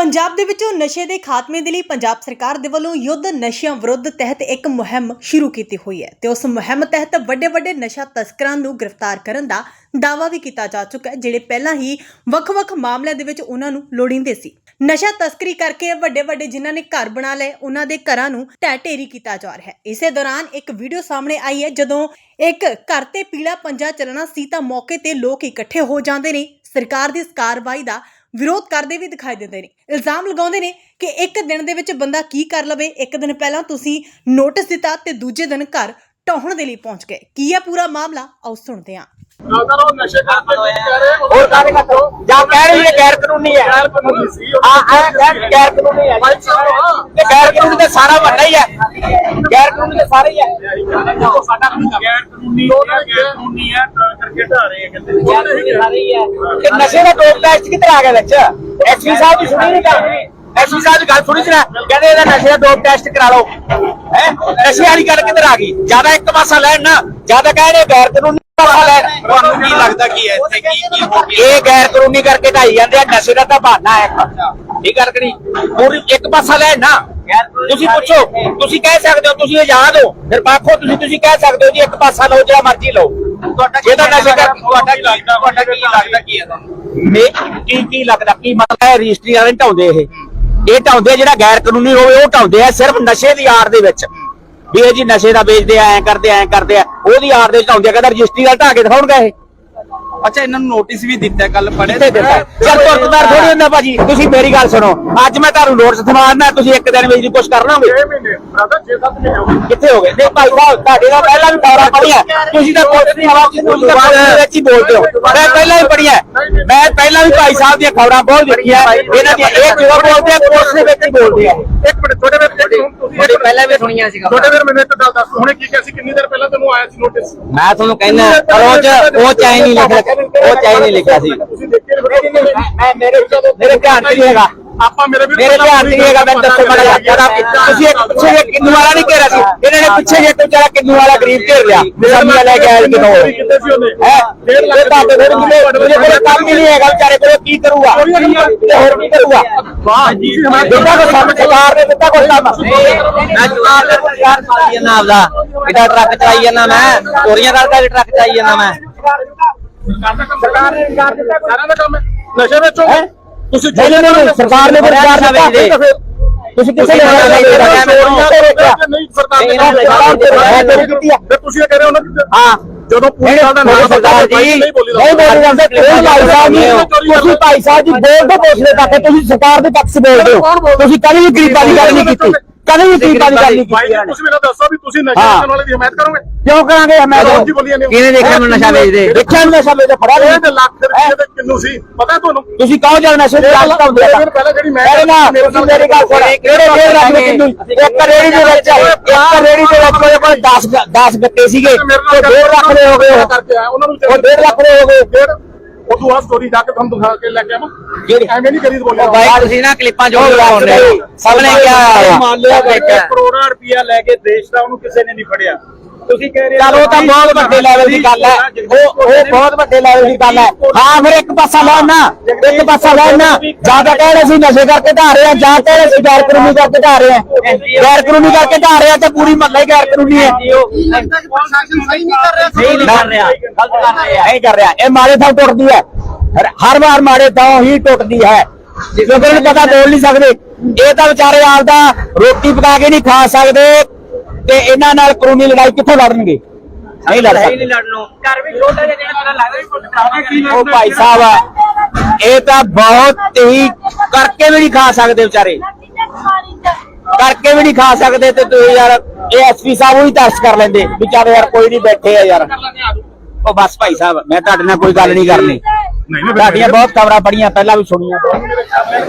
ਪੰਜਾਬ ਦੇ ਵਿੱਚੋਂ ਨਸ਼ੇ ਦੇ ਖਾਤਮੇ ਦੇ ਲਈ ਪੰਜਾਬ ਸਰਕਾਰ ਦੇ ਵੱਲੋਂ ਯੁੱਧ ਨਸ਼ਿਆਂ ਵਿਰੁੱਧ ਤਹਿਤ ਇੱਕ ਮੁਹਿੰਮ ਸ਼ੁਰੂ ਕੀਤੀ ਹੋਈ ਹੈ ਤੇ ਉਸ ਮੁਹਿੰਮ ਤਹਿਤ ਵੱਡੇ-ਵੱਡੇ ਨਸ਼ਾ ਤਸਕਰਾਂ ਨੂੰ ਗ੍ਰਿਫਤਾਰ ਕਰਨ ਦਾ ਦਾਅਵਾ ਵੀ ਕੀਤਾ ਜਾ ਚੁੱਕਾ ਹੈ, ਜਿਹੜੇ ਪਹਿਲਾਂ ਹੀ ਵੱਖ-ਵੱਖ ਮਾਮਲਿਆਂ ਦੇ ਵਿੱਚ ਉਹਨਾਂ ਨੂੰ ਲੋੜੀਂਦੇ ਸੀ। ਨਸ਼ਾ ਤਸਕਰੀ ਕਰਕੇ ਵੱਡੇ-ਵੱਡੇ ਜਿਨ੍ਹਾਂ ਨੇ ਘਰ ਬਣਾ ਲਏ, ਉਹਨਾਂ ਦੇ ਘਰਾਂ ਨੂੰ ਢਹਿ ਢੇਰੀ ਕੀਤਾ ਜਾ ਰਿਹਾ ਹੈ। ਇਸੇ ਦੌਰਾਨ ਇੱਕ ਵੀਡੀਓ ਸਾਹਮਣੇ ਆਈ ਹੈ, ਜਦੋਂ ਇੱਕ ਘਰ ਤੇ ਪੀਲਾ ਪੰਜਾ ਚੱਲਣਾ ਸੀ ਤਾਂ ਮੌਕੇ ਤੇ ਲੋਕ ਇਕੱਠੇ ਹੋ ਜਾਂਦੇ ਨੇ। ਸਰਕਾਰ ਦੀ ਇਸ ਕਾਰਵਾਈ ਦਾ ਵਿਰੋਧ ਕਰਦੇ ਵੀ ਦਿਖਾਈ ਦਿੰਦੇ ਨੇ। ਇਲਜ਼ਾਮ ਲਗਾਉਂਦੇ ਨੇ ਕਿ ਇੱਕ ਦਿਨ ਦੇ ਵਿੱਚ ਬੰਦਾ ਕੀ ਕਰ ਲਵੇ, ਇੱਕ ਦਿਨ ਪਹਿਲਾਂ ਤੁਸੀਂ ਨੋਟਿਸ ਦਿੱਤਾ ਤੇ ਦੂਜੇ ਦਿਨ ਘਰ ਢਾਹੁਣ ਦੇ ਲਈ ਪਹੁੰਚ ਗਏ। ਕੀ ਹੈ ਪੂਰਾ ਮਾਮਲਾ? ਆਓ ਸੁਣਦੇ ਹਾਂ। ਉਹ ਨਸ਼ੇ ਕਰਦੇ ਕਹਿ ਰਹੇ ਹੋ। ਸਾਰੇ ਜਾਂ ਕਹਿ ਰਹੀ ਹੈ ਗੈਰ ਕਾਨੂੰਨੀ ਹੈ। ਗੈਰ ਕਾਨੂੰਨੀ ਸੀ ਹਾਂ ਹਾਂ ਗੈਰ ਕਾਨੂੰਨੀ ਹੈ। ਤੇ ਗੈਰ ਕਾਨੂੰਨੀ ਤਾਂ ਸਾਰਾ ਵੱਡਾ ਹੀ ਹੈ। ਗੈਰ ਕਾਨੂੰਨੀ ਤਾਂ ਸਾਰੇ ਹੀ ਹੈ। ਸਾਡਾ ਗੈਰ ਕਾਨੂੰਨੀ ਹੈ ਗੈਰ ਕਾਨੂੰਨੀ ਹੈ ਕਰਕੇ ਢਾ ਰਹੇ ਕਹਿੰਦੇ। ਹੀ ਹੈ। ਤੇ ਨਸ਼ੇ ਦਾ ਡੋਪ ਟੈਸਟ ਕਿੱਧਰ ਆ ਗਿਆ ਵਿੱਚ? ਐਸਪੀ ਸਾਹਿਬ ਦੀ ਸੁਣੀ ਨਹੀਂ ਗੱਲ। ਐਸਪੀ ਸਾਹਿਬ ਦੀ ਗੱਲ ਸੁਣੀ ਸੀ ਨਾ। ਕਹਿੰਦੇ ਇਹਦਾ ਨਸ਼ੇ ਦਾ ਡੋਪ ਟੈਸਟ ਕਰਾ ਲਓ। ਹੈ? ਨਸ਼ੇ ਵਾਲੀ ਗੱਲ ਕਿੱਧਰ ਆ ਗਈ? ਜ਼ਿਆਦਾ ਇੱਕ ਪਾਸਾ ਲੈਣ ਨਾ। ਜ਼ਿਆਦਾ ਕਹਿੰਦੇ ਗੈਰ ਕਾਨੂੰਨੀ ਪਾਸਾ ਲੈਣ ਤੁਹਾਨੂੰ ਕੀ ਲੱਗਦਾ ਕੀ ਹੈ ਇੱਥੇ? ਕੀ ਕੀ ਹੋ ਗਿਆ? ਇਹ ਗੈਰ ਕਾਨੂੰਨੀ ਕਰਕੇ ਢਾਈ ਜਾਂਦੇ ਆ ਨਸ਼ੇ ਦਾ ਤਾਂ ਬਹਾਨਾ ਹੈ ਇੱਕ। ਠੀਕ ਕਰੀ ਪੂਰੀ ਇੱਕ ਪਾਸਾ ਲੈ ਨਾ। ਤੁਸੀਂ ਪੁੱਛੋ ਤੁਸੀਂ ਕਹਿ ਸਕਦੇ ਹੋ ਤੁਸੀਂ ਆਜ਼ਾਦ ਹੋ ਫਿਰ ਬਾਖੋ ਤੁਸੀਂ ਤੁਸੀਂ ਕਹਿ ਸਕਦੇ ਹੋ ਜੀ ਇੱਕ ਪਾਸਾ ਲਓ ਜਿਹੜਾ ਮਰਜ਼ੀ ਲਓ। ਤੁਹਾਡਾ ਇਹਦਾ ਨਸ਼ੇ ਤੁਹਾਡਾ ਕੀ ਲੱਗਦਾ ਤੁਹਾਡਾ ਕੀ ਲੱਗਦਾ ਕੀ ਹੈ ਮੇ ਕੀ ਕੀ ਲੱਗਦਾ? ਕੀ ਮਤਲਬ ਹੈ? ਰਜਿਸਟਰੀ ਵਾਲੇ ਢਾਉਂਦੇ ਇਹ। ਇਹ ਢਾਉਂਦੇ ਜਿਹੜਾ ਗੈਰ ਕਾਨੂੰਨੀ ਹੋਵੇ ਉਹ ਢਾਉਂਦੇ ਆ ਸਿਰਫ ਨਸ਼ੇ ਦੀ ਆੜ ਦੇ ਵਿੱਚ। ਵੀ ਇਹ ਜੀ ਨਸ਼ੇ ਦਾ ਵੇਚਦੇ ਆ ਐ ਕਰਦੇ ਐ ਕਰਦੇ ਆ। ਉਹਦੀ ਆੜ ਦੇ ਵਿੱਚ ਆ ਕਹਿੰਦਾ ਰਜਿਸਟਰੀ ਵਾਲੇ ਢਾ ਕੇ ਦਿਖਾਉਣਗੇ ਇਹ। ਅੱਛਾ ਇਹਨਾਂ ਨੂੰ ਨੋਟਿਸ ਵੀ ਦਿੱਤਾ ਕੱਲ ਪੜੇ ਕਿੱਥੇ ਦਿੱਤਾ। ਚਲ ਤੁਰਤਦਾਰ ਥੋੜੀ ਹੁੰਦਾ ਭਾਜੀ ਤੁਸੀਂ ਮੇਰੀ ਗੱਲ ਸੁਣੋ। ਅੱਜ ਮੈਂ ਤੁਹਾਨੂੰ ਨੋਟਿਸ ਥਮਾਰਨਾ ਤੁਸੀਂ ਇੱਕ ਦਿਨ ਵਿੱਚ ਦੀ ਕੁਛ ਕਰ ਲਓਗੇ। 6 ਮਹੀਨੇ ਬਰਾਦਰ 6-7 ਮਹੀਨੇ ਹੋ ਗਏ। ਕਿੱਥੇ ਹੋ ਗਏ? ਨਹੀਂ ਭਾਈ ਸਾਹਿਬ ਤੁਹਾਡੇ ਨਾਲ ਪਹਿਲਾਂ ਵੀ ਖਬਰਾਂ ਪੜੀਆਂ ਤੁਸੀਂ ਤਾਂ ਕੋਰਟ ਦੀ ਹਵਾ ਤੁਸੀਂ ਤਾਂ ਵਿੱਚ ਹੀ ਬੋਲਦੇ ਹੋ। ਮੈਂ ਪਹਿਲਾਂ ਵੀ ਪੜੀਆਂ ਮੈਂ ਪਹਿਲਾਂ ਵੀ ਭਾਈ ਸਾਹਿਬ ਦੀਆਂ ਖਬਰਾਂ ਬਹੁਤ ਦੇਖੀਆਂ ਇਹਨਾਂ ਦੀਆਂ ਇਹ ਜੋ ਬੋਲਦੇ ਆ ਕੋਰਟ ਦੇ ਵਿੱਚ ਹੀ ਬੋਲਦੇ ਆ। ਤੁਹਾਡੇ ਵੇਰ ਪਹਿਲਾਂ ਵੀ ਸੁਣੀਆਂ ਸੀ ਤੁਹਾਡੇ ਵੇਰ ਮੈਨੂੰ ਇੱਕ ਗੱਲ ਦੱਸ ਹੁਣੇ ਕੀ ਕਿਹਾ ਸੀ ਕਿੰਨੀ ਦੇਰ ਪਹਿਲਾਂ ਤੁਹਾਨੂੰ ਆਇਆ ਸੀ ਨੋਟਿਸ ਮੈਂ ਤੁਹਾਨੂੰ ਕਹਿੰਦਾ ਪਰ ਉਹ ਚ ਉਹ ਚਾਹੀ ਨਹੀਂ ਲਿਖਿਆ ਉਹ ਚਾਹੀ ਨਹੀਂ ਲਿਖਿਆ ਸੀ। ਤੁਸੀਂ ਮੇਰੇ ਮੇਰੇ 'ਚ ਨਹੀਂ ਹੈਗਾ। ਆਪਾਂ ਮੇਰੇ ਵੀ ਮੇਰੇ ਧਿਆਨ ਨਹੀਂ ਹੈਗਾ ਮੈਂ ਦੱਸੋ ਮਾੜਾ ਜਿਹਾ ਤੁਸੀਂ ਇੱਕ ਪਿੱਛੇ ਜੇ ਕਿੰਨੂ ਵਾਲਾ ਨਹੀਂ ਘੇਰਿਆ ਸੀ ਇਹਨਾਂ ਨੇ ਪਿੱਛੇ ਜੇ ਇੱਕ ਵਿਚਾਰਾ ਕਿੰਨੂ ਵਾਲਾ ਗਰੀਬ ਘੇਰ ਲਿਆ ਨਿਸ਼ਾਨੀਆਂ ਲੈ ਕੇ ਆਇਆ ਕਿਨੋ ਕਿੱਥੇ ਸੀ ਉਹਨੇ ਹੈ ਇਹ ਤੁਹਾਡੇ ਕੋਲ ਕੰਮ ਹੀ ਨਹੀਂ ਹੈਗਾ ਵਿਚਾਰੇ ਕੋਲ ਕੀ ਕਰੂਗਾ ਤੇ ਹੋਰ ਕੀ ਕਰੂਗਾ ਵਾਹ ਜੀ ਦਿੱਤਾ ਕੋ ਸਭ ਸਰਕਾਰ ਨੇ ਦਿੱਤਾ ਕੋ ਕੰਮ ਮੈਂ ਜਵਾਬ ਦੇ ਯਾਰ ਚਲਾਈ ਜਾਂਦਾ ਆਪਦਾ ਇਹਦਾ ਟਰੱਕ ਚਲਾਈ ਜਾਂਦਾ ਮੈਂ ਚੋਰੀਆਂ ਕਰਦਾ ਟਰੱਕ ਚਲਾਈ ਜਾਂਦਾ ਮੈਂ ਸਰਕਾਰ ਨੇ ਇਨਕਾਰ ਦਿੱਤਾ ਸਾਰਾ ਦਾ ਕੰਮ ਹੈ ਨਸ਼ੇ ਵੇਚੋ ਹੈਂ? ਤੁਸੀਂ ਨਹੀਂ ਨਹੀਂ ਨਹੀਂ ਸਰਕਾਰ ਨੇ ਤੁਸੀਂ ਕਿਸੇ ਨੇ ਨਹੀਂ, ਨਹੀਂ, ਨਹੀਂ ਨਹੀਂ ਸਰਕਾਰ ਨੇ ਇਹ ਕਹਿ ਰਹੇ ਹੋ ਨਾ ਹਾਂ। ਜਦੋਂ ਪੂਰੀ ਗੱਲ ਦਾ ਨਾਮ ਸਰਦਾਰ ਜੀ ਨਹੀਂ ਬੋਲੀ ਜਾਂਦੇ। ਭਾਈ ਸਾਹਿਬ ਜੀ ਤੁਸੀਂ ਭਾਈ ਸਾਹਿਬ ਜੀ ਬੋਲਦੇ ਪੁੱਛਦੇ ਤੱਕ ਤੁਸੀਂ ਸਰਕਾਰ ਦੇ ਪੱਖ 'ਚ ਬੋਲਦੇ ਹੋ। ਤੁਸੀਂ ਕਦੇ ਵੀ ਗਰੀਬਾਂ ਦੀ ਗੱਲ ਨਹੀਂ ਕੀਤੀ। ਕਦੇ ਵੀ ਗਰੀਬਾਂ ਦੀ ਗੱਲ ਨਹੀਂ ਕੀਤੀ ਤੁਸੀਂ ਮੈਨੂੰ ਦੱਸੋ ਵੀ ਤੁਸੀਂ ਨਸ਼ੇ ਹਾਂ। ਵੇਚਣ ਵਾਲੇ ਦੀ ਹਮਾਇਤ ਕਰੋਗੇ? ਕਿਉਂ ਕਰਾਂਗੇ ਮੈਂ ਰੋਜ਼ ਦੀ ਬੋਲੀਆਂ ਨੇ ਕਿਹਨੇ ਦੇਖਿਆ ਮੈਨੂੰ ਨਸ਼ਾ ਵੇਚਦੇ? ਦੇਖਿਆ ਨਹੀਂ ਨਸ਼ਾ ਵੇਚਦੇ? ਫੜਾ ਇਹ ਲਿਆ ਤੇ ਲੱਖ ਰੁਪਏ ਦੇ ਕਿੰਨੂ ਸੀ? ਪਤਾ ਤੁਹਾਨੂੰ? ਤੁਸੀਂ ਕਹੋ ਜਦ ਨਸ਼ੇ ਦੀ ਗੱਲ ਕਰਦੇ ਆ ਪਹਿਲਾਂ ਜਿਹੜੀ ਮੈਂ ਮੇਰੇ ਨਾਲ ਤੁਸੀਂ ਮੇਰੀ ਗੱਲ ਸੁਣ। ਕਿਹੜੇ ਕਿਹੜੇ ਰੱਖ ਲਓ ਕਿੰਨੂ ਇੱਕ ਰੇੜੀ ਦੇ ਵਿੱਚ ਇੱਕ ਰੇੜੀ ਦੇ ਵਿੱਚ ਕੋਲ 10 10 ਗੱਤੇ ਸੀਗੇ। ਤੇ ਡੇਢ ਲੱਖ ਦੇ ਹੋ ਗਏ ਉਹ। ਕਰਕੇ ਆਇਆ ਉਹਨਾਂ ਨੂੰ ਉਹ ਡੇਢ ਲੱਖ ਦੇ ਹੋ ਗਏ। ਤੋਂ ਆ ਸਟੋਰੀ ਜਾ ਕੇ ਤੁਹਾਨੂੰ ਦਿਖਾ ਕੇ ਲੈ ਕੇ ਆਵਾਂ। ਐਵੇਂ ਨਹੀਂ ਕਰੀਦ ਬੋਲਿਆ। ਬਾਈ ਤੁਸੀਂ ਨਾ ਕਲਿੱਪਾਂ ਜੋ ਲਗਾਉਂਦੇ ਹੋ। ਸਭ ਨੇ ਕਿਹਾ ਮੰਨ ਲਿਆ। ਕਰੋੜਾਂ ਰੁਪਇਆ ਲੈ ਕੇ ਦੇਸ਼ ਦਾ ਉਹਨੂੰ ਕਿਸੇ ਨੇ ਨਹੀਂ ਫੜਿਆ। ਤੁਸੀਂ ਕਹਿ ਰਹੇ ਚਲ ਤਾਂ ਬਹੁਤ ਵੱਡੇ ਲੈਵਲ ਦੀ ਗੱਲ ਹੈ। ਉਹ ਉਹ ਬਹੁਤ ਵੱਡੇ ਲੈਵਲ ਦੀ ਗੱਲ ਹੈ। ਹਾਂ ਫਿਰ ਇੱਕ ਪਾਸਾ ਲੈਣ ਨਾ ਇੱਕ ਪਾਸਾ ਲੈਣ ਨਾ। ਜਾਂ ਤਾਂ ਕਹਿ ਰਹੇ ਸੀ ਨਸ਼ੇ ਕਰਕੇ ਢਾ ਰਹੇ ਆ ਜਾਂ ਕਹਿ ਰਹੇ ਸੀ ਗੈਰ ਕਾਨੂੰਨੀ ਕਰਕੇ ਢਾ ਰਹੇ ਆ। ਗੈਰ ਕਾਨੂੰਨੀ ਕਰਕੇ ਢਾ ਰਹੇ ਆ ਤੇ ਪੂਰੀ ਮਹੱਲਾ ਹੀ ਗੈਰ ਕਾਨੂੰਨੀ ਹੈ ਸਹੀ ਨਹੀਂ ਕਰ ਰਿਹਾ ਗਲਤ ਕਰ ਰਿਹਾ। ਨਹੀਂ ਕਰ ਰਿਹਾ। ਇਹ ਮਾੜੇ ਥਾਂ ਟੁੱਟਦੀ ਹੈ। ਹਰ- ਵਾਰ ਮਾੜੇ ਥਾਂ ਹੀ ਟੁੱਟਦੀ ਹੈ। ਕਿਉਂਕਿ ਪਤਾ ਬੋਲ ਨਹੀਂ ਸਕਦੇ। ਇਹ ਤਾਂ ਵਿਚਾਰੇ ਆਪਦਾ ਰੋਟੀ ਪਕਾ ਕੇ ਨਹੀਂ ਖਾ ਸਕਦੇ। ਤੇ ਇਹਨਾਂ ਨਾਲ ਕਾਨੂੰਨੀ ਲੜਾਈ ਕਿੱਥੋਂ ਲੜਨਗੇ? ਨਹੀਂ ਲੜ ਸਕਦੇ। ਨਹੀਂ ਲੜਨੋਂ। ਘਰ ਵੀ ਛੋਟਾ ਜਿਹਾ ਜਿਹੜਾ ਲੱਗਦਾ ਵੀ ਕੁਝ ਕਰਾਉਣਾ ਉਹ ਭਾਈ ਸਾਹਿਬ ਇਹ ਤਾਂ ਬਹੁਤ ਹੀ ਕਰਕੇ ਵੀ ਨਹੀਂ ਖਾ ਸਕਦੇ ਵਿਚਾਰੇ। ਕਰਕੇ ਵੀ ਨਹੀਂ ਖਾ ਸਕਦੇ ਤੇ ਤੁਸੀਂ ਯਾਰ ਇਹ ਐਸਪੀ ਸਾਹਿਬ ਉਹੀ ਤਰਸ ਕਰ ਲੈਂਦੇ ਵਿਚਾਰੇ ਯਾਰ ਕੋਈ ਨਹੀਂ ਬੈਠੇ ਆ ਯਾਰ। ਉਹ ਬਸ ਭਾਈ ਸਾਹਿਬ ਮੈਂ ਤੁਹਾਡੇ ਨਾਲ ਕੋਈ ਗੱਲ ਨਹੀਂ ਕਰਨੀ। ਤੁਹਾਡੀਆਂ ਬਹੁਤ ਖਬਰਾਂ ਪੜੀਆਂ ਪਹਿਲਾਂ ਵੀ ਸੁਣੀਆਂ।